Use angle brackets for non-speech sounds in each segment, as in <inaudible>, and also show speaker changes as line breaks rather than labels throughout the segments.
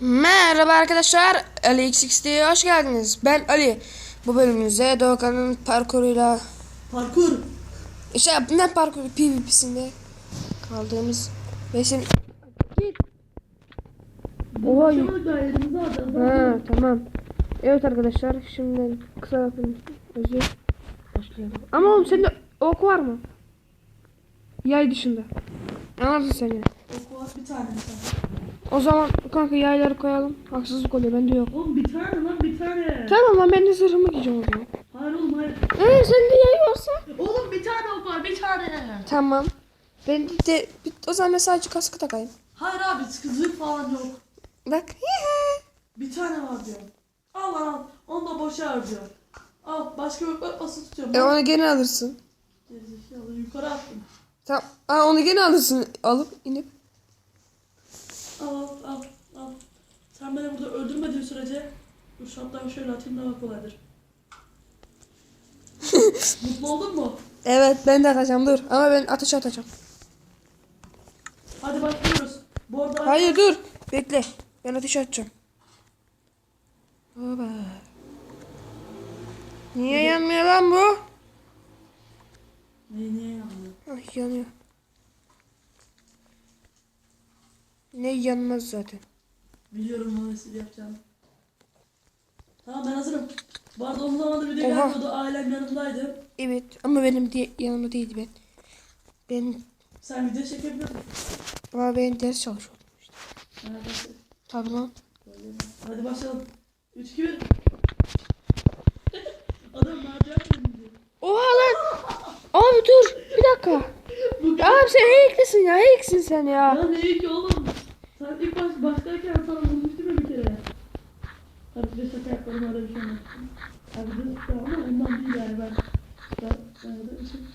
Merhaba arkadaşlar, Ali XX'de hoş geldiniz. Ben Ali. Bu bölümümüzde Doğukan'ın parkuruyla,
Parkur.
işte ne parkuru PvP'sinde kaldığımız ve şimdi... Oha, ha, tamam. Evet arkadaşlar, şimdi kısa yapın. Özür. Başlayalım. Ama oğlum sende ok var mı? Yay dışında. Anladın sen ya.
Oku var bir tane bir tane.
O zaman kanka yayları koyalım. Haksızlık oluyor, bende yok.
Oğlum bir tane lan bir tane.
Tamam lan ben de zırhımı giyeceğim o zaman.
Hayır oğlum hayır.
Eee sende yay varsa?
Oğlum bir tane ok var bir tane.
Tamam. Ben de bir- o zaman ben sadece kaskı takayım.
Hayır abi zırh falan yok.
Bak.
Bir tane var diyor. Al lan al. Onu da boşa harcıyor. Al başka yok bak basılı tutuyorum.
e onu gene alırsın.
Yukarı attım.
Tamam. Aa, onu gene alırsın. Alıp inip.
Al al al. Sen beni burada öldürmediğin sürece dur şaptan şöyle atayım daha kolaydır. <laughs> Mutlu oldun mu?
Evet ben de atacağım dur. Ama ben ateş atacağım.
Hadi başlıyoruz. Bu arada
Hayır dur. Bekle. Ben ateş atacağım. Baba. Niye yanmıyor lan bu?
Ne niye yandı?
Ay yanıyor. Ne yanmaz zaten.
Biliyorum nasıl yapacağım. Tamam ben hazırım. Bu arada onun zamanında video
Oha.
gelmiyordu. Ailem yanımdaydı.
Evet ama benim diye yanımda değildi ben. Ben
Sen video çekebilirsin.
ama ben ders çalışıyordum.
Evet.
Tabii lan.
Hadi başlayalım. 3 2 1. Adam merdiven indi.
Oha lan. Abi dur. Bir dakika. <laughs> Abi sen hacklisin ya. Hacksin sen ya.
Ya ne oğlum. İlk baş başlarken sana vurmuştum ya bir kere. Tabii bir de şaka yapalım öyle bir şey olmaz. Abi de sıktı ama ondan değil yani ben. Ben, ben öyle için.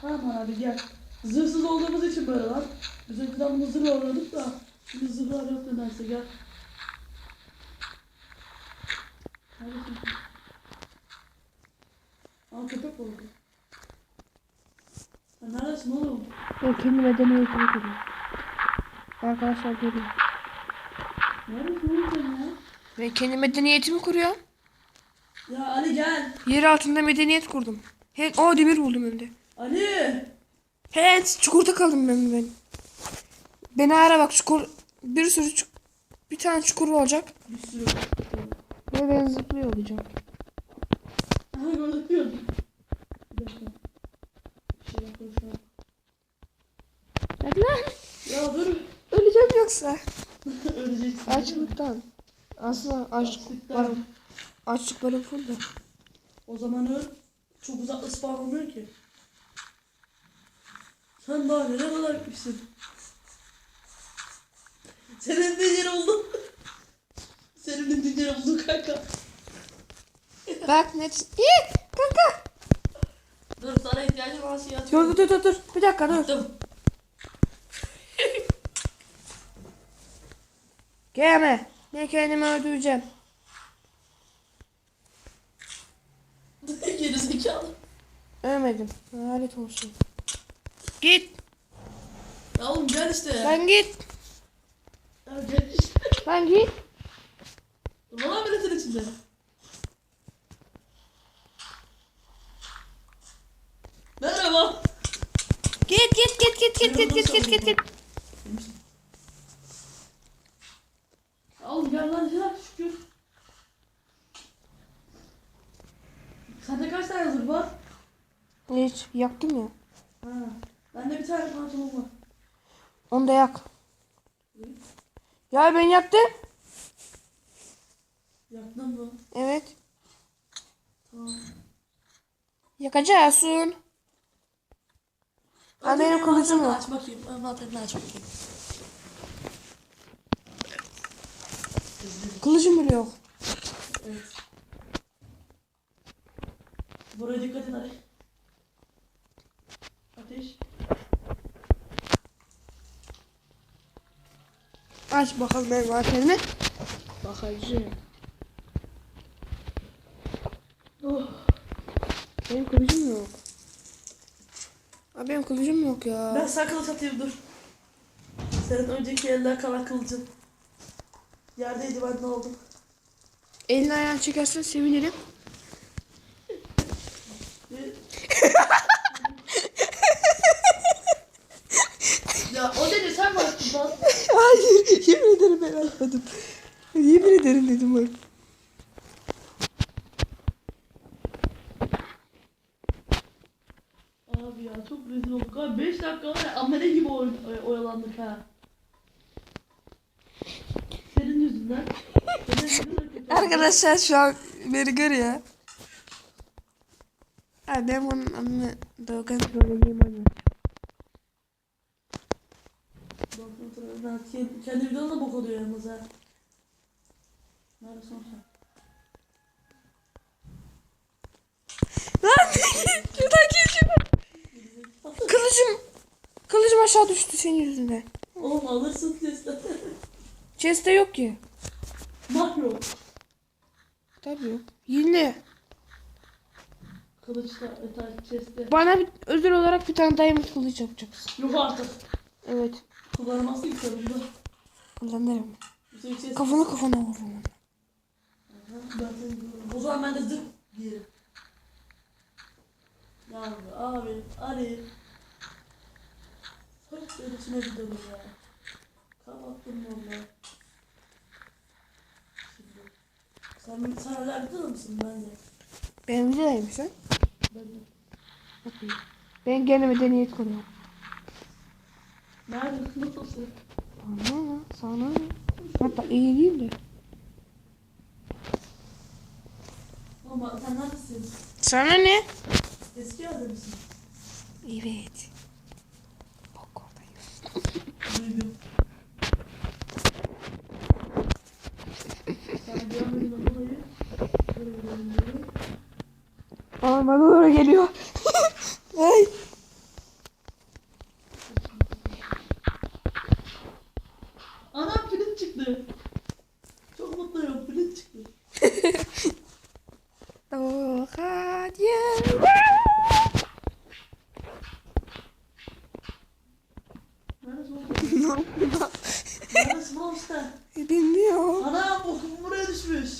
Tamam abi gel. Zırhsız olduğumuz için böyle lan. Biz önceden bunu zırh oynadık da. Şimdi zırhlar yok nedense gel. Neredesin? Aa köpek oldu. Sen neredesin oğlum?
Ben kendi medeniyetimi kuruyorum. Arkadaşlar
ya?
Ben kendi medeniyetimi kuruyorum.
Ya Ali gel.
Yer altında medeniyet kurdum. He, o demir buldum önde.
Ali.
He, çukurda kaldım ben ben. Beni ara bak çukur. Bir sürü çuk bir tane çukur olacak.
Bir sürü.
Ve ben zıplıyor olacağım.
Aha gördüm. Bir dakika. Bir şey yapalım
Hadi lan.
Ya dur.
Yoksa. <laughs>
Öleceksin.
Açlıktan. Aslında açlık varım. Açlık varım full da.
O zaman öl. Çok uzakta spawn olmuyor ki. Sen daha nereye kadar gitmişsin? Senin de yer oldu. Senin de yer oldu kanka.
Bak net. İyi kanka.
Dur sana ihtiyacım varsa
Dur dur dur dur. Bir dakika dur.
Attım.
Gelme. Ben kendimi öldüreceğim.
Geri zekalı.
Ölmedim. Lanet olsun. Git.
Ya oğlum gel işte.
Lan git.
Ya gel işte.
Lan git.
Dur lan milletin içinde. Merhaba.
Git git git git git git git git git git.
Ya Oğlum gel lan ya şükür. Sende kaç tane zırh var?
Hiç yaktım ya.
Ha. Bende bir tane pantolon var.
Onu da yak. Ya ben yaktım.
Yaktın mı?
Evet.
Tamam.
Yakacaksın. Ha, benim kılıcım yok.
Aç bakayım. Envanterini aç bakayım.
Kılıcım bile yok.
Evet. Buraya dikkat hadi. Ateş.
Aç bakalım envanterini. Bakacağım.
Oh.
Benim kılıcım yok. Abi benim kılıcım yok ya.
Ben sana kılıç atayım dur. Senin önceki elden kalan kılıcın. Yerdeydi ben de aldım.
Elini ayağını çekersen sevinirim.
Ve- ya o dedi sen mi attın lan?
Hayır yemin ederim ben atmadım. Yemin ederim dedim bak.
Abi ya çok rezil olduk abi. 5 dakika var ya amele gibi oy oy- oyalandık ha. Senin yüzünden. <laughs>
Arkadaşlar şu an beni görüyor. Ben bunun anını Doğukan trolleyeyim onu.
Bak, bak, bak, Kendi, kendi videonu da bok oluyor yalnız ha. Nerede son sen?
Lan şuradan geçiyor. Kılıcım Kılıcım aşağı düştü senin yüzünden.
Oğlum alırsın testten. <laughs>
Chest'te yok ki.
Makro.
Tabii yok. Yine
Kılıçta, etaj, chest'te.
bana bir, özel olarak bir tane diamond kılıç yapacaksın.
Yok artık.
Evet.
Kullanamazsın ki sonunda.
Kullanırım.
Üstelik chest.
Kafana vururum.
Ben. O zaman ben de zıp giyerim. Ya abi, Ali. Hırs öylesine gidelim ya. Kapattım valla. Şimdi. Sen, sen hala gidin misin ben de?
Benim videodayım sen.
Ben de.
Okey. Ben kendime de niyet koruyorum.
Nerede? Nasılsın?
Sana sana. Hatta iyi değil de.
Ama sen neredesin?
Sana ne?
Eski yerde misin?
Evet. Bak oradayım.
Duydum. <laughs>
Bana doğru geliyor. Ay.
Anam pirinç çıktı. Çok mutluyum pirinç çıktı.
Doğan ya.
Neresi oldu? Neresi monster?
Bilmiyorum.
Anam okum buraya düşmüş.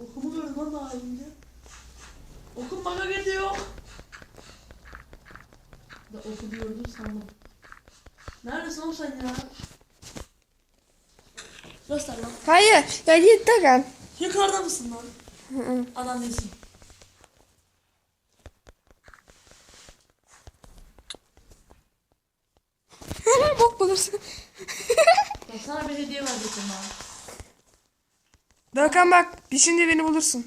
Okumu gördüm lan daha önce. Okum bana gidiyor. Da oku diyordum sandım. Neredesin oğlum sen ya? Göster lan.
Hayır. Ya git.
Yukarıda mısın lan?
Hı hı.
Anam değilsin. Ya sana bir hediye verecektim ben.
Doğan bak. Bir şimdi beni bulursun.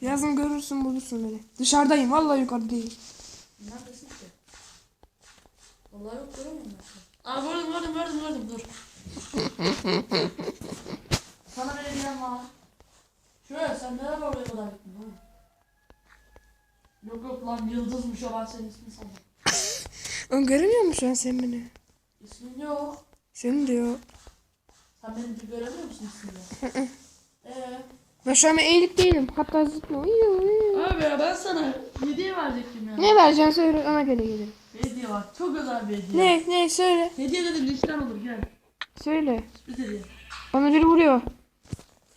Yazın görürsün bulursun beni. Dışarıdayım. Vallahi yukarıda değil.
Neredesin ki? Vallahi yok göremiyorum ben. Aa gördüm gördüm gördüm gördüm dur. Sana bir hediyem var. Şöyle sen neden oraya kadar gittin lan? Yok yok lan yıldızmış o ben senin ismini sandım.
Ön göremiyor musun sen beni?
İsmin yok.
Senin diyor.
Sen beni göremiyor musun ismini? Eee?
Ben şu an iyilik değilim. Hatta zıpla.
Abi ya ben sana hediye verecektim ya.
Ne vereceksin söyle ona göre gelirim.
Hediye var. Çok özel bir hediye.
Ne ne söyle.
Hediye dedim dişten olur gel.
Söyle.
Sürpriz hediye.
Bana biri vuruyor.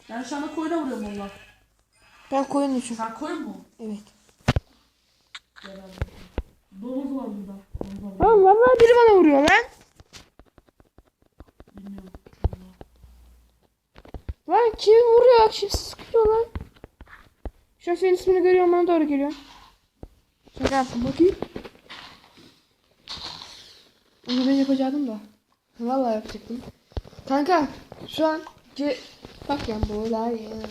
Ben şu anda koyuna vuruyorum valla.
Ben koyun için.
Sen koyun mu?
Evet.
Domuz var burada. Domuz var.
Tamam vallahi biri bana vuruyor lan.
Bilmiyorum.
Lan kim vuruyor? Kim sıkıyor lan? Senin ismini görüyorum bana doğru geliyor. Şaka yaptım bakayım. Onu ben yapacaktım da. Vallahi yapacaktım. Kanka şu an ce bak ya buradayım.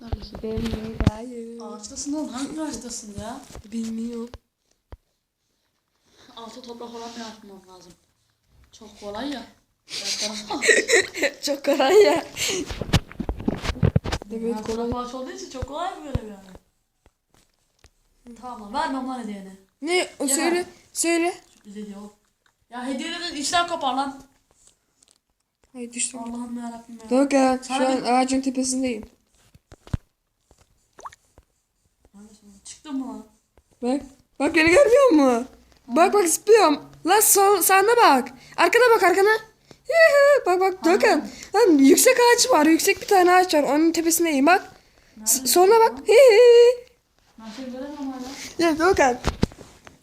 Neredesin?
Ben buradayım.
Ağaçtasın oğlum. Hangi ağaçtasın ya?
Bilmiyorum.
Altı toprak olan bir yapmam lazım. Çok kolay ya. <laughs>
Çok kolay ya.
Evet
kolay.
ağaç olduğu için çok kolay bir görev yani. Tamam vermem lan hediyeni.
Ne? O
Ya
söyle. Söyle.
Sürpriz hediye o. Ya hediyelerden işler kopar lan.
Hayır düştüm.
Allah'ım yarabbim ya.
Dokan şu
Sana
an
bir-
ağacın tepesindeyim.
Neredesin? Çıktın mı lan?
Bak. Bak beni görmüyor musun? Bak bak zıplıyorum. Lan sol, sağına bak. Arkana bak arkana. Bak bak Doğukan. Lan yüksek ağaç var. Yüksek bir tane ağaç var. Onun tepesindeyim bak. S- sonra bak. Ya Doğukan.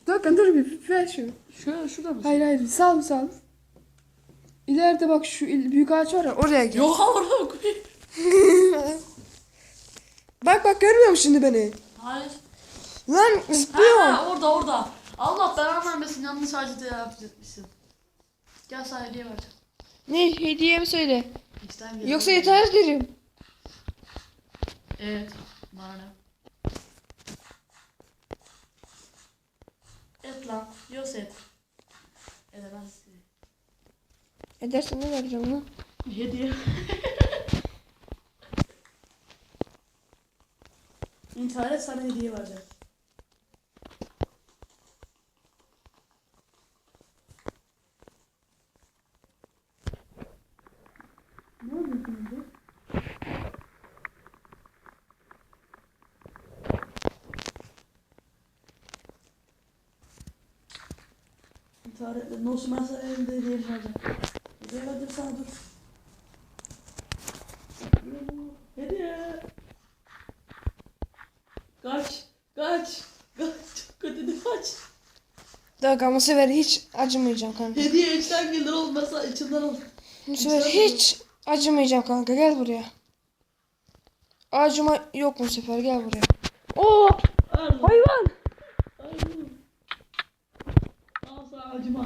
Doğukan dur bir ver şunu.
Şöyle şurada mısın?
Hayır hayır sal sal. İleride bak şu il- büyük ağaç var ya oraya gel.
Yok orada koy. <laughs>
Bak bak görmüyor musun şimdi beni?
Hayır.
Lan zıplıyor.
ha, orada orada. Allah belanı vermesin yanlış ağacı yapacakmışsın. Gel sana hediye vereceğim.
Ne hediyemi söyle.
İçten.
Yoksa yeter derim.
Evet. Bana ne? Et lan. Yos et. Edemez.
Edersen ne vereceğim lan?
Hediye. İntihar et sana hediye vereceğim. Ne yapıyorsun burada? Et. Ne olsun ben sana elimde hediye sana dur. Hediye. Kaç. Kaç. Kaç. Kötü kaç.
Doğukan bu sefer hiç acımayacağım kanka.
Hediye içten gelir olmasa içinden al.
Bu sefer hiç acımayacağım kanka gel buraya. Acıma yok bu sefer gel buraya. Oo
Al.
hayvan.
Al. Al sana acıma.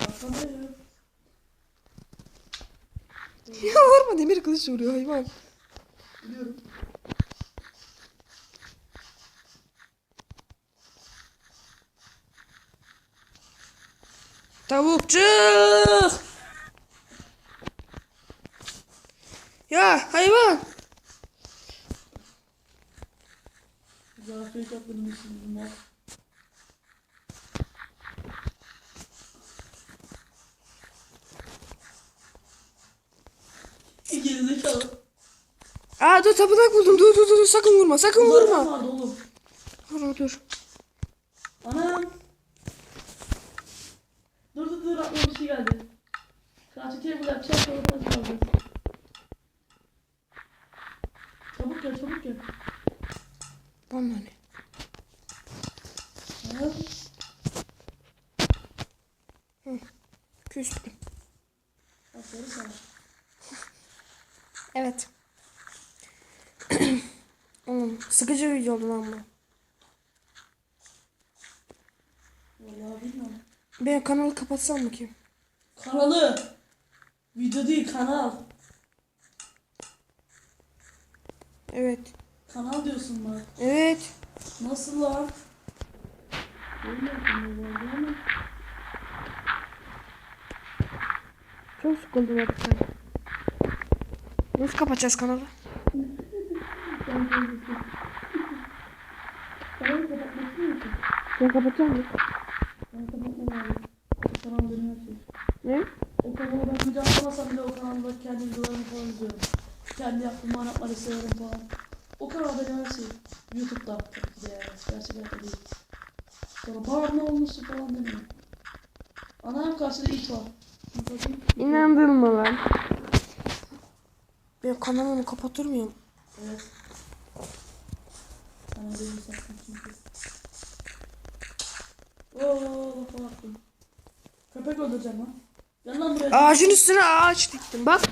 Arkandayım.
Ya vuruyor hayvan.
Biliyorum.
Tavukçuk. Ya hayvan.
Zafiyet yapmanın için var. Gerizekalı.
Aa dur tapınak buldum. Dur dur dur sakın vurma sakın
Vurma.
vurma.
Vardı oğlum.
Dur dur.
Anam. Dur dur dur aklıma bir şey geldi. Karşı table yapacağız sonra nasıl alacağız? Çabuk gel çabuk gel.
Bana ne?
Ha?
Küstüm.
Aferin sana.
Evet. Oğlum video oldu lan bu.
Vallahi bilmiyorum.
Ben kanalı kapatsam mı ki?
Kanalı. Video değil kanal.
Evet.
Kanal diyorsun bana.
Evet.
Nasıl lan?
Çok sıkıldım artık ben. Nasıl kapatacağız kanalı? <laughs>
Kapatmak istiyor musun?
Ben kapatacağım mı?
Ben kapatmam. O kanal benim her şey.
Ne?
O kanalı ben video atlamasam bile o kanalda kendi videolarımı falan izliyorum. Kendi yaptığım anlatmaları severim falan. O kanal benim her şey. Youtube'da tabii ki de yani. Gerçek hayatta değil. Sonra bağımlı olmuşsun falan demiyor. Anam karşıda it var. Bir bakayım.
İnandırma lan. Ben kanalımı kapatır mıyım?
Evet. Sana benim sattım çünkü. Oo bak baktım. Köpek öldüreceğim lan. Gel lan buraya.
Ağacın üstüne ağaç diktim. Bak.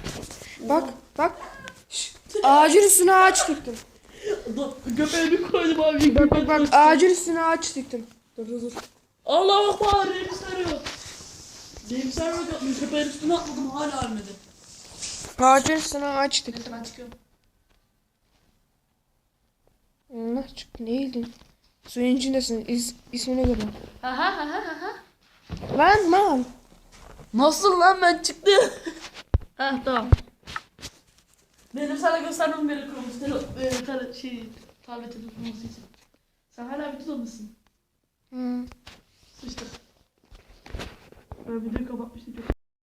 Bak. Bak. Şş, Ağacın üstüne ağaç diktim.
Dur, Köpeği bir koydum abi.
Bak bak bak ağacın üstüne ağaç diktim.
Dur dur dur. Allah akbar yok. Remsler yok yapmış. Köpeğin üstüne atladım hala ölmedi.
Ağacın üstüne ağaç diktim.
Neyse ben çıkıyorum.
Ne çıktı? Neydin? Suyun içindesin. İz, ismini görüyorum.
Ha ha ha ha ha.
Lan mal.
Nasıl lan ben çıktım. <laughs> ha tamam. Benim sana göstermem gerekiyormuş. Tele, e, tele, şey, tablete tutulması için. Sen hala bir tutulmuşsun.
Hı.
Sıçtık. Ben videoyu kapatmıştım.